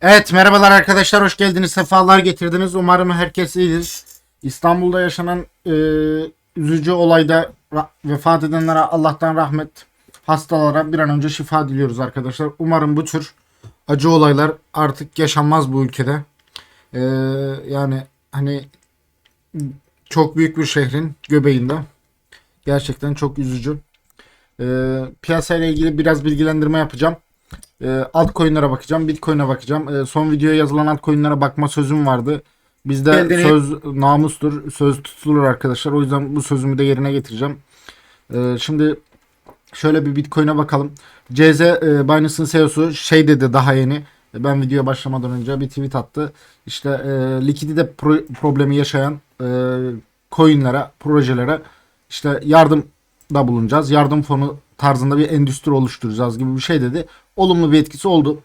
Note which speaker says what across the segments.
Speaker 1: Evet merhabalar arkadaşlar hoş geldiniz sefalar getirdiniz umarım herkes iyidir. İstanbul'da yaşanan e, üzücü olayda vefat edenlere Allah'tan rahmet hastalara bir an önce şifa diliyoruz arkadaşlar. Umarım bu tür acı olaylar artık yaşanmaz bu ülkede. E, yani hani çok büyük bir şehrin göbeğinde gerçekten çok üzücü. E, piyasayla ilgili biraz bilgilendirme yapacağım. E, altcoin'lere bakacağım, Bitcoin'e bakacağım. E, son videoya yazılan altcoin'lere bakma sözüm vardı. Bizde
Speaker 2: Geldin.
Speaker 1: söz namustur, söz tutulur arkadaşlar. O yüzden bu sözümü de yerine getireceğim. E, şimdi şöyle bir Bitcoin'e bakalım. CZ e, Binance'ın CEO'su şey dedi daha yeni. E, Ben videoya başlamadan önce bir tweet attı. İşte e, likidite pro- problemi yaşayan e, coin'lere, projelere işte yardım da bulunacağız. Yardım fonu tarzında bir endüstri oluşturacağız gibi bir şey dedi. Olumlu bir etkisi oldu.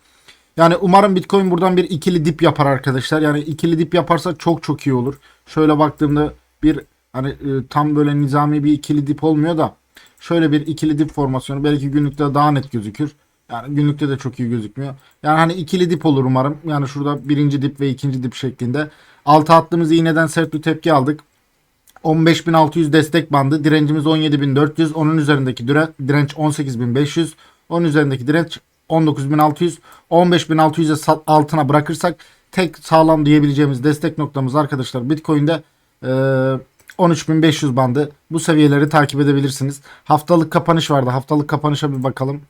Speaker 1: Yani umarım Bitcoin buradan bir ikili dip yapar arkadaşlar. Yani ikili dip yaparsa çok çok iyi olur. Şöyle baktığımda bir hani e, tam böyle nizami bir ikili dip olmuyor da şöyle bir ikili dip formasyonu belki günlükte daha net gözükür. Yani günlükte de çok iyi gözükmüyor. Yani hani ikili dip olur umarım. Yani şurada birinci dip ve ikinci dip şeklinde. Altı attığımız iğneden sert bir tepki aldık. 15.600 destek bandı. Direncimiz 17.400. Onun üzerindeki dire- direnç 18.500. Onun üzerindeki direnç 19.600. 15.600'e sa- altına bırakırsak tek sağlam diyebileceğimiz destek noktamız arkadaşlar Bitcoin'de e, 13.500 bandı. Bu seviyeleri takip edebilirsiniz. Haftalık kapanış vardı. Haftalık kapanışa bir bakalım.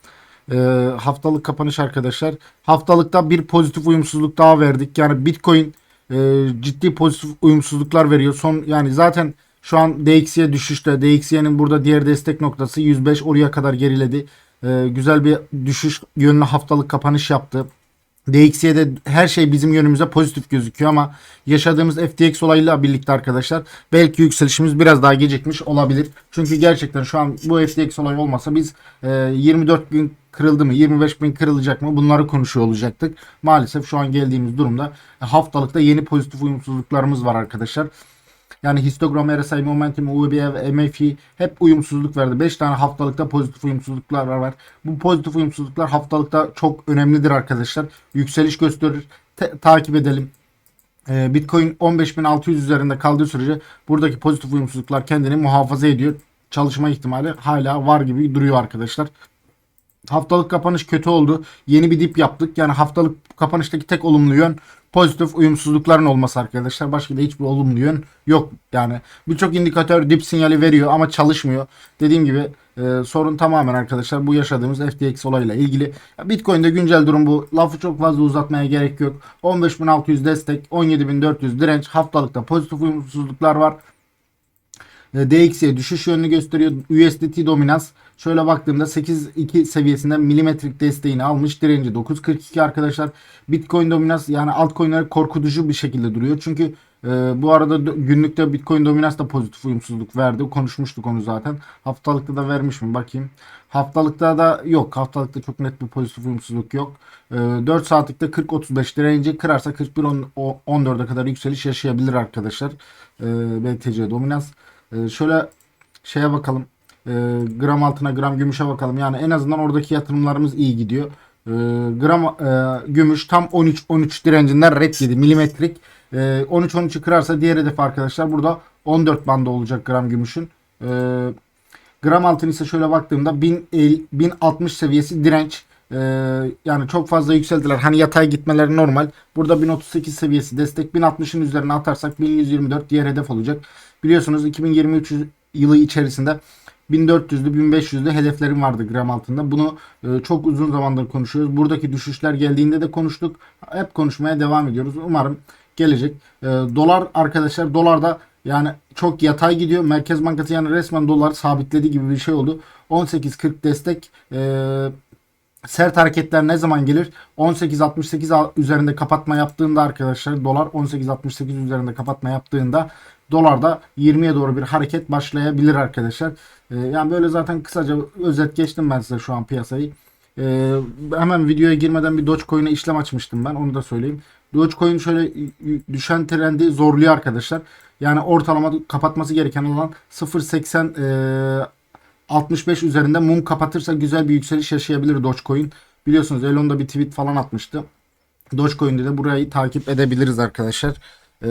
Speaker 1: E, haftalık kapanış arkadaşlar. Haftalıkta bir pozitif uyumsuzluk daha verdik. Yani Bitcoin e, ciddi pozitif uyumsuzluklar veriyor. Son yani zaten şu an DXY düşüşte. DXY'nin burada diğer destek noktası 105 oraya kadar geriledi. E, güzel bir düşüş yönlü haftalık kapanış yaptı. DXY'de her şey bizim yönümüze pozitif gözüküyor ama yaşadığımız FTX olayıyla birlikte arkadaşlar belki yükselişimiz biraz daha gecikmiş olabilir. Çünkü gerçekten şu an bu FTX olayı olmasa biz e, 24 bin kırıldı mı 25 bin kırılacak mı bunları konuşuyor olacaktık. Maalesef şu an geldiğimiz durumda e, haftalıkta yeni pozitif uyumsuzluklarımız var arkadaşlar. Yani histogram, RSI, momentum, UVB, MAFI hep uyumsuzluk verdi. 5 tane haftalıkta pozitif uyumsuzluklar var. Bu pozitif uyumsuzluklar haftalıkta çok önemlidir arkadaşlar. Yükseliş gösterir. Te- takip edelim. Ee, Bitcoin 15.600 üzerinde kaldığı sürece buradaki pozitif uyumsuzluklar kendini muhafaza ediyor. Çalışma ihtimali hala var gibi duruyor arkadaşlar. Haftalık kapanış kötü oldu. Yeni bir dip yaptık. Yani haftalık kapanıştaki tek olumlu yön pozitif uyumsuzlukların olması arkadaşlar. Başka da hiçbir olumlu yön yok. Yani birçok indikatör dip sinyali veriyor ama çalışmıyor. Dediğim gibi e, sorun tamamen arkadaşlar bu yaşadığımız FTX olayıyla ilgili. Bitcoin'de güncel durum bu. Lafı çok fazla uzatmaya gerek yok. 15.600 destek, 17.400 direnç. Haftalıkta pozitif uyumsuzluklar var. E, DXY düşüş yönünü gösteriyor. USDT dominans. Şöyle baktığımda 8.2 seviyesinden milimetrik desteğini almış. Direnci 9.42 arkadaşlar. Bitcoin dominans yani altcoin'ler korkutucu bir şekilde duruyor. Çünkü e, bu arada günlükte Bitcoin dominans da pozitif uyumsuzluk verdi. Konuşmuştuk onu zaten. Haftalıkta da vermiş mi bakayım. Haftalıkta da yok. Haftalıkta çok net bir pozitif uyumsuzluk yok. E, 4 saatlikte 40-35 direnci kırarsa 41-14'e kadar yükseliş yaşayabilir arkadaşlar. E, BTC dominans. E, şöyle şeye bakalım. E, gram altına gram gümüşe bakalım. Yani en azından oradaki yatırımlarımız iyi gidiyor. E, gram e, gümüş tam 13-13 direncinden red yedi milimetrik. E, 13-13'ü kırarsa diğer hedef arkadaşlar burada 14 bandı olacak gram gümüşün. E, gram altın ise şöyle baktığımda 1000, el- 1060 seviyesi direnç. E, yani çok fazla yükseldiler. Hani yatay gitmeleri normal. Burada 1038 seviyesi destek. 1060'ın üzerine atarsak 1124 diğer hedef olacak. Biliyorsunuz 2023 yılı içerisinde 1400'lü 1500'lü hedeflerim vardı gram altında. Bunu e, çok uzun zamandır konuşuyoruz. Buradaki düşüşler geldiğinde de konuştuk. Hep konuşmaya devam ediyoruz. Umarım gelecek. E, dolar arkadaşlar dolarda yani çok yatay gidiyor. Merkez Bankası yani resmen dolar sabitledi gibi bir şey oldu. 18.40 destek e, sert hareketler ne zaman gelir? 18.68 üzerinde kapatma yaptığında arkadaşlar dolar 18.68 üzerinde kapatma yaptığında dolarda 20'ye doğru bir hareket başlayabilir arkadaşlar. Ee, yani böyle zaten kısaca özet geçtim ben size şu an piyasayı. Ee, hemen videoya girmeden bir Dogecoin'e işlem açmıştım ben onu da söyleyeyim. Dogecoin şöyle düşen trendi zorluyor arkadaşlar. Yani ortalama kapatması gereken alan 0.80 e, 65 üzerinde mum kapatırsa güzel bir yükseliş yaşayabilir Dogecoin. Biliyorsunuz Elon da bir tweet falan atmıştı. Dogecoin'de de burayı takip edebiliriz arkadaşlar. Ee,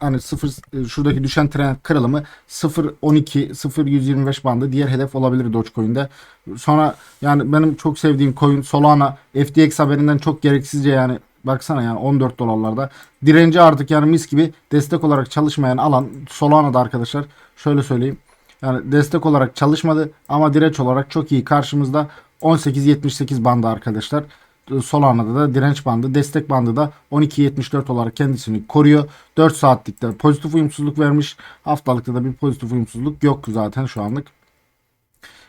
Speaker 1: hani 0 e, şuradaki düşen trend kırılımı 0.12 0.125 bandı diğer hedef olabilir Dogecoin'de. Sonra yani benim çok sevdiğim coin Solana FTX haberinden çok gereksizce yani baksana yani 14 dolarlarda. Direnci artık yani mis gibi destek olarak çalışmayan alan Solana'da arkadaşlar. Şöyle söyleyeyim. Yani destek olarak çalışmadı ama direnç olarak çok iyi karşımızda 18.78 bandı arkadaşlar. Solana'da da direnç bandı, destek bandı da 12.74 olarak kendisini koruyor. 4 saatlikte pozitif uyumsuzluk vermiş. Haftalıkta da bir pozitif uyumsuzluk yok zaten şu anlık.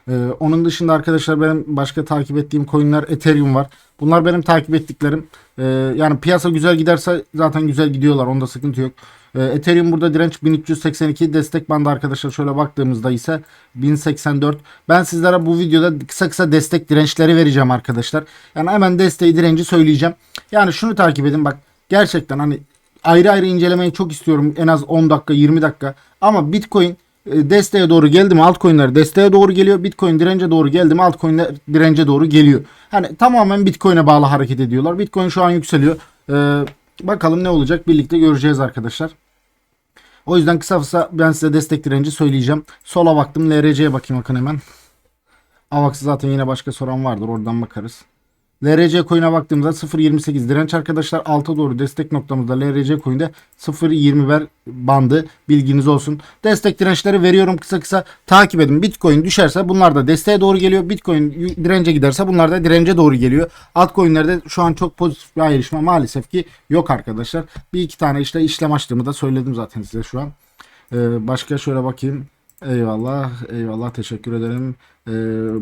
Speaker 1: Ee, onun dışında arkadaşlar benim başka takip ettiğim coinler Ethereum var. Bunlar benim takip ettiklerim. Ee, yani piyasa güzel giderse zaten güzel gidiyorlar. Onda sıkıntı yok. Ee, Ethereum burada direnç 1382 destek bandı arkadaşlar şöyle baktığımızda ise 1084. Ben sizlere bu videoda kısa kısa destek dirençleri vereceğim arkadaşlar. Yani hemen desteği direnci söyleyeceğim. Yani şunu takip edin bak gerçekten hani ayrı ayrı incelemeyi çok istiyorum en az 10 dakika 20 dakika ama Bitcoin e, desteğe doğru geldi mi altcoin'ler desteğe doğru geliyor. Bitcoin dirence doğru geldi mi altcoin'ler dirence doğru geliyor. Hani tamamen Bitcoin'e bağlı hareket ediyorlar. Bitcoin şu an yükseliyor. Ee, bakalım ne olacak birlikte göreceğiz arkadaşlar. O yüzden kısa kısa ben size destek direnci söyleyeceğim. Sola baktım LRC'ye bakayım bakın hemen. Avax zaten yine başka soran vardır oradan bakarız. LRC coin'e baktığımızda 0.28 direnç arkadaşlar. Alta doğru destek noktamızda LRC coin'de 0.20 ver bandı bilginiz olsun. Destek dirençleri veriyorum kısa kısa takip edin. Bitcoin düşerse bunlar da desteğe doğru geliyor. Bitcoin dirence giderse bunlar da dirence doğru geliyor. Altcoin'lerde şu an çok pozitif bir ayrışma maalesef ki yok arkadaşlar. Bir iki tane işte işlem açtığımı da söyledim zaten size şu an. Ee, başka şöyle bakayım. Eyvallah, eyvallah teşekkür ederim. Ee,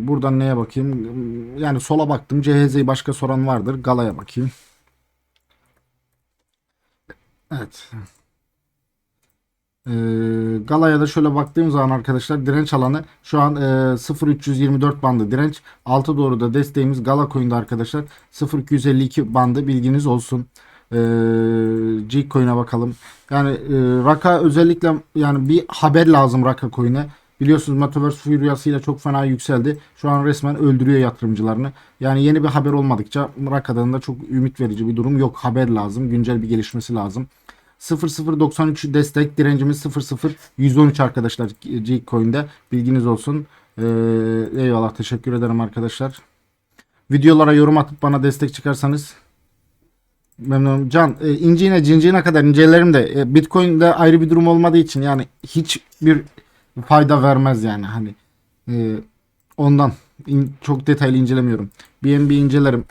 Speaker 1: buradan neye bakayım? Yani sola baktım. CHZ'yi başka soran vardır. Gala'ya bakayım. Evet. Ee, Gala'ya da şöyle baktığım zaman arkadaşlar direnç alanı şu an e, 0324 bandı direnç. Altı doğru da desteğimiz Gala Coin'de arkadaşlar 0252 bandı bilginiz olsun. Ee, G Coin'e bakalım. Yani e, Raka özellikle yani bir haber lazım Raka Coin'e. Biliyorsunuz Metaverse furyasıyla çok fena yükseldi. Şu an resmen öldürüyor yatırımcılarını. Yani yeni bir haber olmadıkça Raka'dan da çok ümit verici bir durum yok. Haber lazım. Güncel bir gelişmesi lazım. 0093 destek direncimiz 00113 arkadaşlar G Coin'de bilginiz olsun. Ee, eyvallah teşekkür ederim arkadaşlar. Videolara yorum atıp bana destek çıkarsanız memnunum. Can e, inciğine cinciğine kadar incelerim de e, Bitcoin'de ayrı bir durum olmadığı için yani hiçbir fayda vermez yani hani e, ondan in, çok detaylı incelemiyorum. BNB incelerim.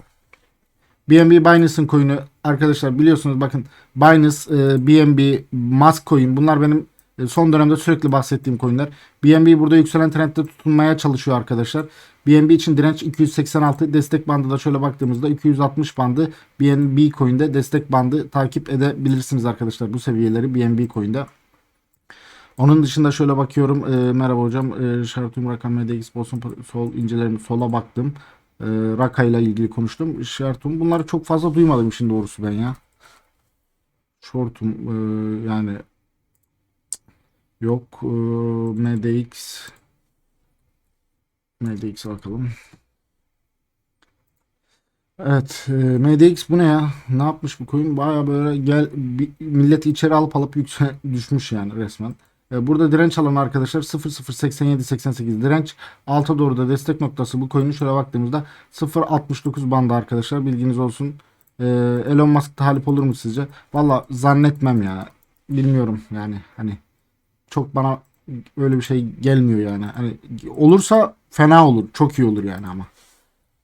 Speaker 1: BNB Binance'ın coin'i arkadaşlar biliyorsunuz bakın Binance, e, BNB, Musk coin bunlar benim e, son dönemde sürekli bahsettiğim coinler. BNB burada yükselen trendde tutunmaya çalışıyor arkadaşlar. BNB için direnç 286 destek bandı da şöyle baktığımızda 260 bandı BNB coin'de destek bandı takip edebilirsiniz arkadaşlar bu seviyeleri BNB coin'de. Onun dışında şöyle bakıyorum. E, merhaba hocam. E, Şartum Rakam MDX Bolson sol incelerim sola baktım. E, Raka ile ilgili konuştum. Şartum bunları çok fazla duymadım işin doğrusu ben ya. Shortum e, yani yok e, MDX MDX bakalım. Evet, e, MDX bu ne ya? Ne yapmış bu coin? Baya böyle gel bir, milleti içeri alıp alıp yüksel düşmüş yani resmen. E, burada direnç alanı arkadaşlar 0.08788 direnç. Alta doğru da destek noktası bu coin'in şöyle baktığımızda 0.69 bandı arkadaşlar bilginiz olsun. E, Elon Musk talip olur mu sizce? Valla zannetmem ya. Bilmiyorum yani hani çok bana öyle bir şey gelmiyor yani. Hani olursa fena olur. Çok iyi olur yani ama.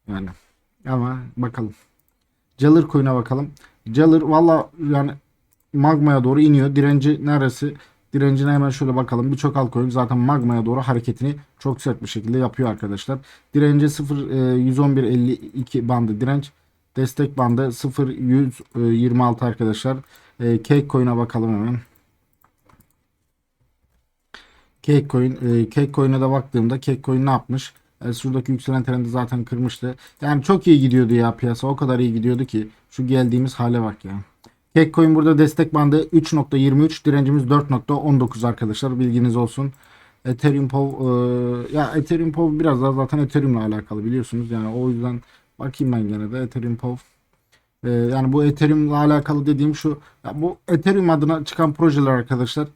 Speaker 1: Yani ama bakalım. Jalır coin'e bakalım. Jalır valla yani magmaya doğru iniyor. Direnci neresi? Direncine hemen şöyle bakalım. Birçok altcoin zaten magmaya doğru hareketini çok sert bir şekilde yapıyor arkadaşlar. Direnci 0 e, 111 52 bandı direnç. Destek bandı 0 126 arkadaşlar. E, Cake coin'e bakalım hemen. Cake coin, e, Cake coin'e de baktığımda Cake coin ne yapmış? E, şuradaki yükselen trendi zaten kırmıştı. Yani çok iyi gidiyordu ya piyasa. O kadar iyi gidiyordu ki şu geldiğimiz hale bak ya. Cake burada destek bandı 3.23 direncimiz 4.19 arkadaşlar bilginiz olsun. Ethereum POV e, ya Ethereum POV biraz daha zaten Ethereum ile alakalı biliyorsunuz yani o yüzden bakayım ben gene de Ethereum POV Ee, yani bu Ethereum'la alakalı dediğim şu. Ya bu Ethereum adına çıkan projeler arkadaşlar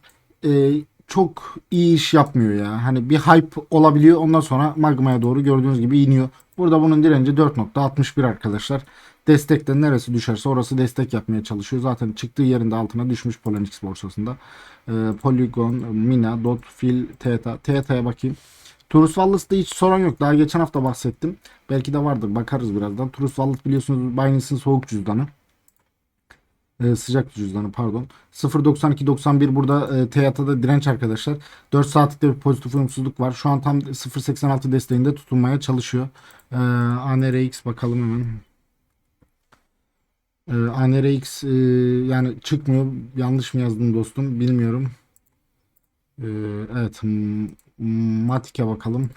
Speaker 1: e, çok iyi iş yapmıyor ya. Hani bir hype olabiliyor ondan sonra magmaya doğru gördüğünüz gibi iniyor. Burada bunun direnci 4.61 arkadaşlar. Destekten neresi düşerse orası destek yapmaya çalışıyor. Zaten çıktığı yerinde altına düşmüş Poloniex borsasında. Ee, Polygon, Mina, Dot, Fil, Theta. Theta'ya bakayım. Turus Wallet'ta hiç sorun yok. Daha geçen hafta bahsettim. Belki de vardır. Bakarız birazdan. Turus Wallet biliyorsunuz Binance'in soğuk cüzdanı. Ee, sıcak cüzdanı pardon. 0.92.91 burada e, TYATA'da direnç arkadaşlar. 4 saatlikte bir pozitif uyumsuzluk var. Şu an tam 0.86 desteğinde tutunmaya çalışıyor. Ee, ANRX bakalım hemen. Ee, ANRX e, yani çıkmıyor. Yanlış mı yazdım dostum bilmiyorum. Ee, evet Matik'e bakalım.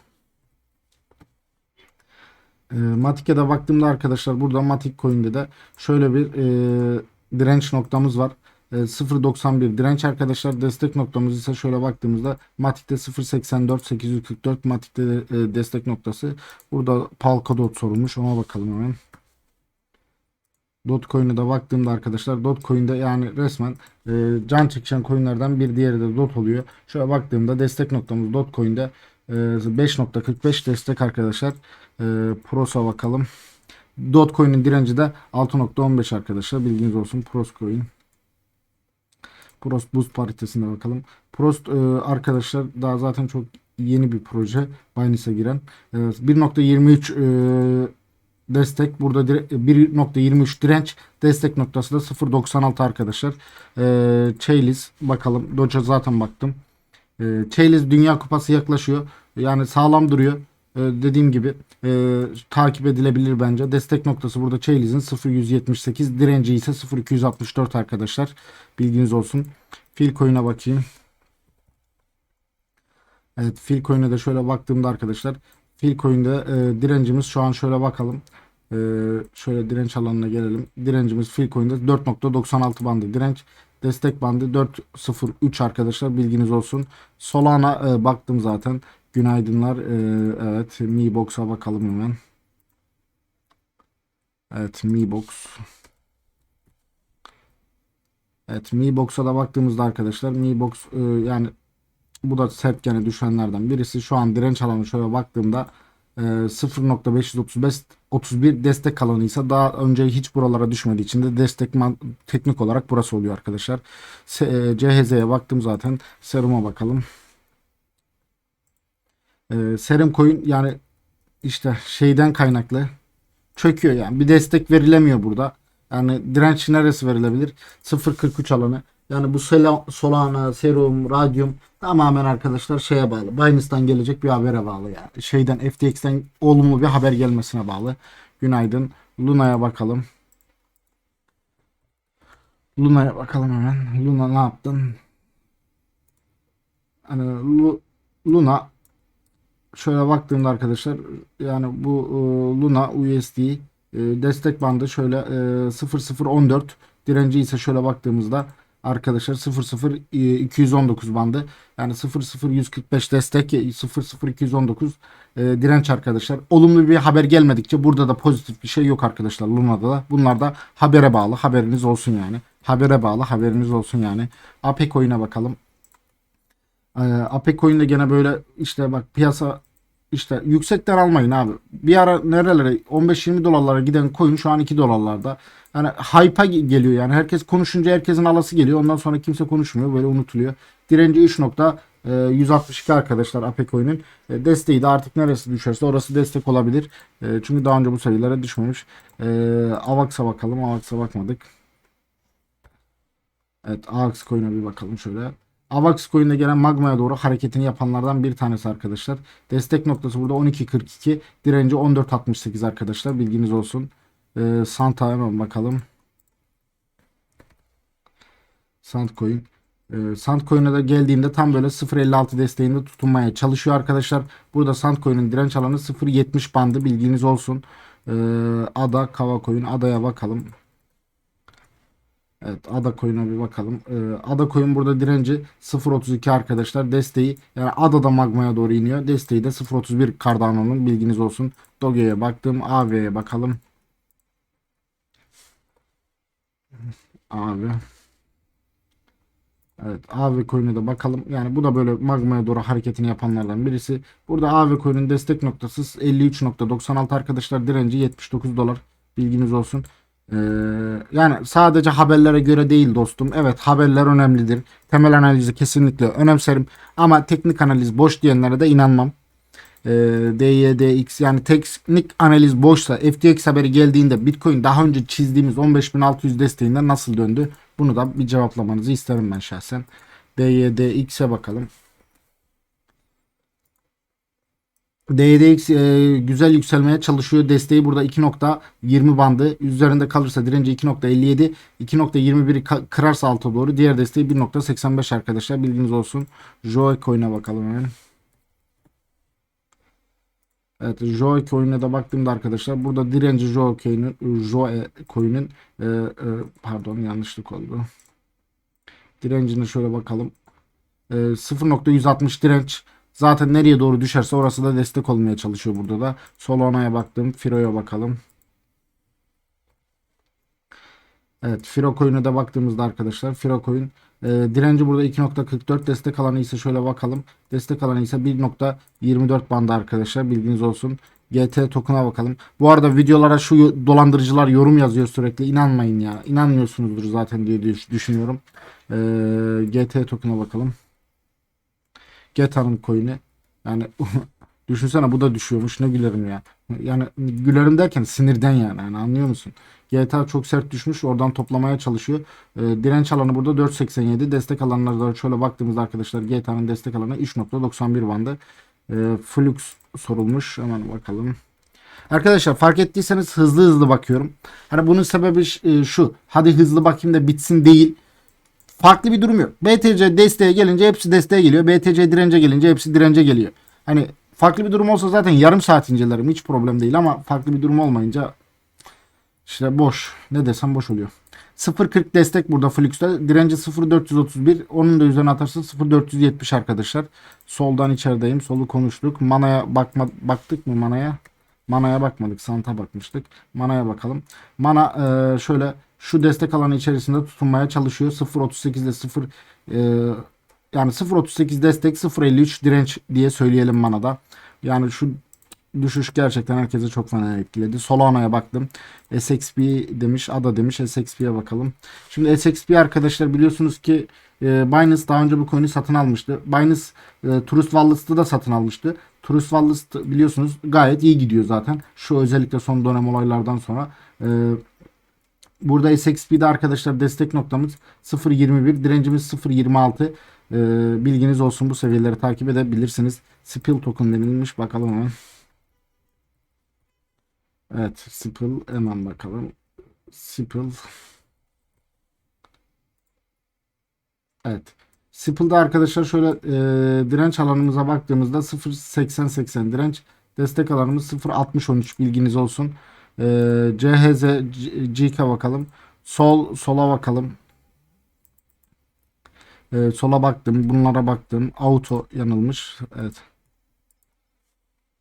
Speaker 1: E, Matik'e de baktığımda arkadaşlar burada Matik Coin'de de şöyle bir e, direnç noktamız var. E, 0.91 direnç arkadaşlar destek noktamız ise şöyle baktığımızda Matik'te 0.84 844 Matik'te e, destek noktası. Burada Polkadot sorulmuş ona bakalım hemen. Dogecoin'e de baktığımda arkadaşlar Dogecoin'de yani resmen e, can çekişen coinlerden bir diğeri de Dot oluyor. Şöyle baktığımda destek noktamız Dogecoin'de e, 5.45 destek arkadaşlar. E, Pros'a bakalım. Dogecoin'in direnci de 6.15 arkadaşlar. Bilginiz olsun. Proscoin. Prost Boost paritesine bakalım. Prost e, arkadaşlar daha zaten çok yeni bir proje. Binance'e giren. E, 1.23 e, destek. Burada dire- 1.23 direnç. Destek noktası da 0.96 arkadaşlar. E, Chalice bakalım. Doge'a zaten baktım. E, Chalice Dünya Kupası yaklaşıyor. Yani sağlam duruyor. E, dediğim gibi e, takip edilebilir bence. Destek noktası burada Chalice'in 0.178. Direnci ise 0.264 arkadaşlar. Bilginiz olsun. Filcoin'e bakayım. Evet Filcoin'e de şöyle baktığımda arkadaşlar Filcoin'de e, direncimiz şu an şöyle bakalım. E, şöyle direnç alanına gelelim. Direncimiz Filcoin'de 4.96 bandı direnç. Destek bandı 4.03 arkadaşlar bilginiz olsun. Solana e, baktım zaten. Günaydınlar. E, evet Mi Box'a bakalım hemen. Evet Mi Box. Evet Mi Box'a da baktığımızda arkadaşlar Mi Box e, yani bu da sert gene düşenlerden birisi. Şu an direnç alanı şöyle baktığımda e, 0.535 31 destek alanıysa daha önce hiç buralara düşmediği için de destek teknik olarak burası oluyor arkadaşlar. E, CHZ'ye baktım zaten. Serum'a bakalım. E, Serum coin yani işte şeyden kaynaklı çöküyor yani. Bir destek verilemiyor burada. Yani direnç neresi verilebilir? 0.43 alanı. Yani bu Solana, Serum, Radium tamamen arkadaşlar şeye bağlı. Binance'dan gelecek bir habere bağlı yani. Şeyden FTX'ten olumlu bir haber gelmesine bağlı. Günaydın. Luna'ya bakalım. Luna'ya bakalım hemen. Luna ne yaptın? Hani Lu- Luna şöyle baktığımda arkadaşlar yani bu e, Luna USD e, destek bandı şöyle e, 0014 direnci ise şöyle baktığımızda arkadaşlar 00 e, 219 bandı. Yani 00145 destek 00219 e, direnç arkadaşlar. Olumlu bir haber gelmedikçe burada da pozitif bir şey yok arkadaşlar Luna'da da. Bunlar da habere bağlı haberiniz olsun yani. Habere bağlı haberiniz olsun yani. AP coin'e bakalım. Ee, Apek Coin'de gene böyle işte bak piyasa işte yüksekten almayın abi. Bir ara nerelere 15-20 dolarlara giden coin şu an 2 dolarlarda. Yani hype'a geliyor yani. Herkes konuşunca herkesin alası geliyor. Ondan sonra kimse konuşmuyor. Böyle unutuluyor. Direnci 3.162 arkadaşlar Apek Coin'in. E, Desteği de artık neresi düşerse orası destek olabilir. E, Çünkü daha önce bu seviyelere düşmemiş. E, Avax'a bakalım. Avax'a bakmadık. Evet AVAX Coin'e bir bakalım şöyle. AVAX Coin'de gelen magmaya doğru hareketini yapanlardan bir tanesi arkadaşlar. Destek noktası burada 12.42. Direnci 14.68 arkadaşlar. Bilginiz olsun. Ee, Santa hemen bakalım. Sandcoin. Ee, Sandcoin'e de geldiğinde tam böyle 0.56 desteğinde tutunmaya çalışıyor arkadaşlar. Burada Sandcoin'in direnç alanı 0.70 bandı bilginiz olsun. Ee, Ada, Kava Coin. Ada'ya bakalım. Evet Ada Coin'e bir bakalım. Ee, Ada Coin burada direnci 0.32 arkadaşlar. Desteği yani Ada da magmaya doğru iniyor. Desteği de 0.31 Cardano'nun bilginiz olsun. Doge'ye baktım. AV'ye bakalım. Abi. Evet AV coin'e de bakalım. Yani bu da böyle magmaya doğru hareketini yapanlardan birisi. Burada AV coin'in destek noktası 53.96 arkadaşlar direnci 79 dolar. Bilginiz olsun. Ee, yani sadece haberlere göre değil dostum. Evet haberler önemlidir. Temel analizi kesinlikle önemserim. Ama teknik analiz boş diyenlere de inanmam. Ee, DYDX yani teknik analiz boşsa FTX haberi geldiğinde Bitcoin daha önce çizdiğimiz 15.600 desteğinden nasıl döndü? Bunu da bir cevaplamanızı isterim ben şahsen. DYDX'e bakalım. DYDX e, güzel yükselmeye çalışıyor. Desteği burada 2.20 bandı. Üzerinde kalırsa direnci 2.57. 2.21'i ka- kırarsa alta doğru. Diğer desteği 1.85 arkadaşlar. Bilginiz olsun. Joy Coin'e bakalım hemen. Evet Joy Coin'e de baktığımda arkadaşlar burada direnci Joy Coin'in Joy Coin'in e, e, pardon yanlışlık oldu. Direncine şöyle bakalım. E, 0.160 direnç. Zaten nereye doğru düşerse orası da destek olmaya çalışıyor burada da. Solana'ya baktım. Firo'ya bakalım. Evet Firo Coin'e de baktığımızda arkadaşlar Firo Coin e, direnci burada 2.44 destek alanı ise şöyle bakalım. Destek alanı ise 1.24 bandı arkadaşlar bilginiz olsun. GT token'a bakalım. Bu arada videolara şu dolandırıcılar yorum yazıyor sürekli. İnanmayın ya. İnanmıyorsunuzdur zaten diye düş- düşünüyorum. E, GT token'a bakalım. GTA'nın coin'i. Yani düşünsene bu da düşüyormuş. Ne gülerim ya. Yani gülerim derken sinirden yani. yani anlıyor musun? GTA çok sert düşmüş. Oradan toplamaya çalışıyor. Ee, direnç alanı burada 4.87. Destek alanlarına şöyle baktığımızda arkadaşlar GTA'nın destek alanı 3.91 bandı. Ee, Flux sorulmuş. Hemen bakalım. Arkadaşlar fark ettiyseniz hızlı hızlı bakıyorum. Hani bunun sebebi e, şu. Hadi hızlı bakayım da bitsin değil. Farklı bir durum yok. BTC desteğe gelince hepsi desteğe geliyor. BTC dirence gelince hepsi dirence geliyor. Hani farklı bir durum olsa zaten yarım saat incelerim. Hiç problem değil ama farklı bir durum olmayınca işte boş. Ne desem boş oluyor. 0.40 destek burada Flux'ta. Direnci 0.431. Onun da üzerine atarsın 0.470 arkadaşlar. Soldan içerideyim. Solu konuştuk. Manaya bakma, baktık mı manaya? Manaya bakmadık. Santa bakmıştık. Manaya bakalım. Mana e, şöyle şu destek alanı içerisinde tutunmaya çalışıyor. 0.38 ile 0 e, yani 0.38 destek 0.53 direnç diye söyleyelim manada. Yani şu düşüş gerçekten herkese çok fena etkiledi. Solana'ya baktım. SXP demiş, ADA demiş. SXP'ye bakalım. Şimdi SXP arkadaşlar biliyorsunuz ki e, Binance daha önce bu coin'i satın almıştı. Binance e, Trust Wallet'ı da satın almıştı. Trust Wallet biliyorsunuz gayet iyi gidiyor zaten. Şu özellikle son dönem olaylardan sonra. E, burada SXP'de arkadaşlar destek noktamız 0.21, direncimiz 0.26. E, bilginiz olsun bu seviyeleri takip edebilirsiniz. Spill token denilmiş. Bakalım hemen. Evet, Spill hemen bakalım. Spill. Evet. Spill'da arkadaşlar şöyle e, direnç alanımıza baktığımızda 0.80-80 direnç. Destek alanımız 0.60-13 bilginiz olsun. E, CHZ, G- GK bakalım. Sol, sola bakalım. E, sola baktım. Bunlara baktım. Auto yanılmış. Evet.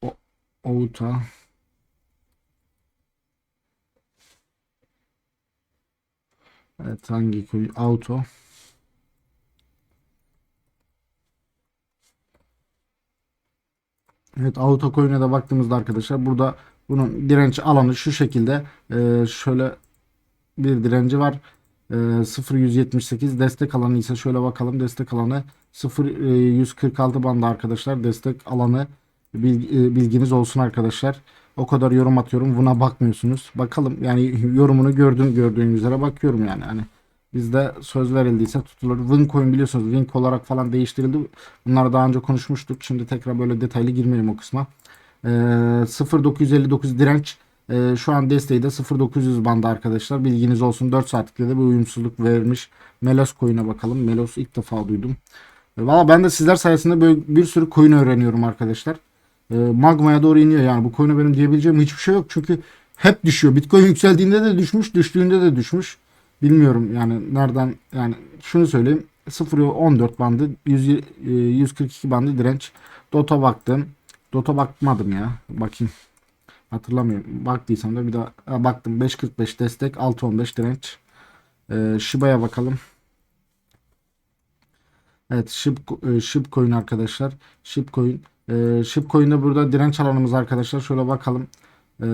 Speaker 1: O, auto. Evet hangi köy? Auto. Evet auto coin'e de baktığımızda arkadaşlar burada bunun direnç alanı şu şekilde Ee, şöyle bir direnci var. Ee, 0.178 destek alanı ise şöyle bakalım destek alanı 0.146 bandı arkadaşlar destek alanı e, bilginiz olsun arkadaşlar. O kadar yorum atıyorum buna bakmıyorsunuz. Bakalım yani yorumunu gördüm gördüğün üzere bakıyorum yani hani bizde söz verildiyse tutulur. Wincoin biliyorsunuz Wink olarak falan değiştirildi. Bunları daha önce konuşmuştuk. Şimdi tekrar böyle detaylı girmeyelim o kısma. Ee, 0.959 direnç ee, şu an desteği de 0.900 bandı arkadaşlar. Bilginiz olsun 4 saatlikte de bir uyumsuzluk vermiş. Melos coin'e bakalım. Melos ilk defa duydum. Ee, Valla ben de sizler sayesinde böyle bir sürü coin öğreniyorum arkadaşlar. Ee, magmaya doğru iniyor yani bu coin'e benim diyebileceğim hiçbir şey yok. Çünkü hep düşüyor. Bitcoin yükseldiğinde de düşmüş, düştüğünde de düşmüş. Bilmiyorum yani nereden yani şunu söyleyeyim. 0.14 bandı, 100, e, 142 bandı direnç. Dota baktım. Dota bakmadım ya. Bakayım. Hatırlamıyorum. Baktıysam da bir daha ha, baktım. 5.45 destek, 6.15 direnç. Ee, Shiba'ya bakalım. Evet Shib, e, Shibcoin arkadaşlar. Shibcoin. Ee, Shibcoin'de burada direnç alanımız arkadaşlar. Şöyle bakalım. Ee,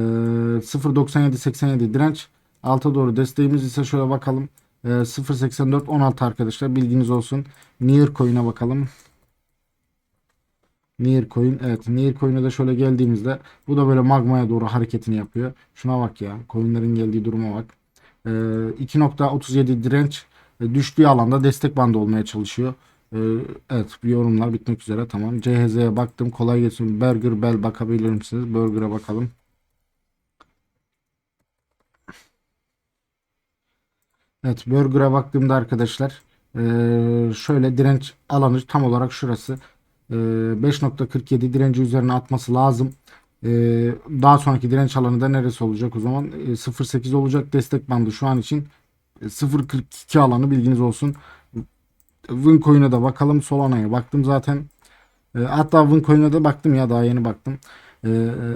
Speaker 1: 0.97.87 direnç. Alta doğru desteğimiz ise şöyle bakalım. Ee, 0.84.16 arkadaşlar. Bilginiz olsun. Near Coin'e bakalım. Near Coin. Evet Near Coin'e de şöyle geldiğimizde bu da böyle magmaya doğru hareketini yapıyor. Şuna bak ya. Coin'lerin geldiği duruma bak. Ee, 2.37 direnç e, düştüğü alanda destek bandı olmaya çalışıyor. Ee, evet yorumlar bitmek üzere tamam. CHZ'ye baktım kolay gelsin. Burger Bell bakabilir misiniz? Burger'a bakalım. Evet Burger'a baktığımda arkadaşlar ee, şöyle direnç alanı tam olarak şurası. Ee, 5.47 direnci üzerine atması lazım. Ee, daha sonraki direnç alanı da neresi olacak o zaman? Ee, 0.8 olacak destek bandı şu an için. Ee, 0.42 alanı bilginiz olsun. Wincoin'e de bakalım. Solana'ya baktım zaten. E, hatta Wincoin'e de baktım ya daha yeni baktım. E,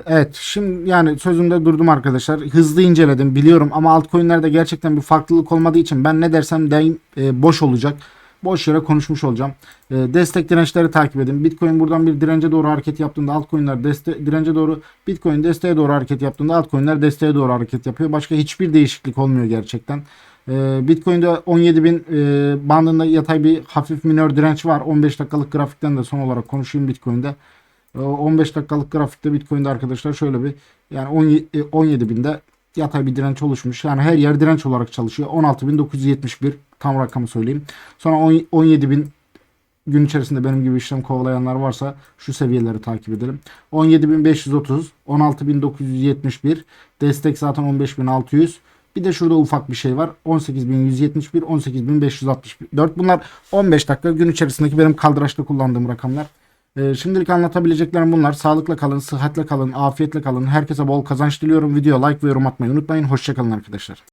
Speaker 1: evet şimdi yani sözümde durdum arkadaşlar. Hızlı inceledim biliyorum ama altcoin'lerde gerçekten bir farklılık olmadığı için ben ne dersem deyim e, boş olacak. Boş yere konuşmuş olacağım. E, destek dirençleri takip edin. Bitcoin buradan bir dirence doğru hareket yaptığında altcoin'ler deste dirence doğru Bitcoin desteğe doğru hareket yaptığında altcoin'ler desteğe doğru hareket yapıyor. Başka hiçbir değişiklik olmuyor gerçekten. Ee, Bitcoin'de 17.000 e, bandında yatay bir hafif minör direnç var. 15 dakikalık grafikten de son olarak konuşayım Bitcoin'de. Ee, 15 dakikalık grafikte Bitcoin'de arkadaşlar şöyle bir yani 17.000'de yatay bir direnç oluşmuş. Yani her yer direnç olarak çalışıyor. 16.971 tam rakamı söyleyeyim. Sonra 17.000 gün içerisinde benim gibi işlem kovalayanlar varsa şu seviyeleri takip edelim. 17.530, 16.971, destek zaten 15.600. Bir de şurada ufak bir şey var. 18.171, 18.564. Bunlar 15 dakika gün içerisindeki benim kaldıraçta kullandığım rakamlar. Ee, şimdilik anlatabileceklerim bunlar. Sağlıkla kalın, sıhhatle kalın, afiyetle kalın. Herkese bol kazanç diliyorum. Video like ve yorum atmayı unutmayın. Hoşçakalın arkadaşlar.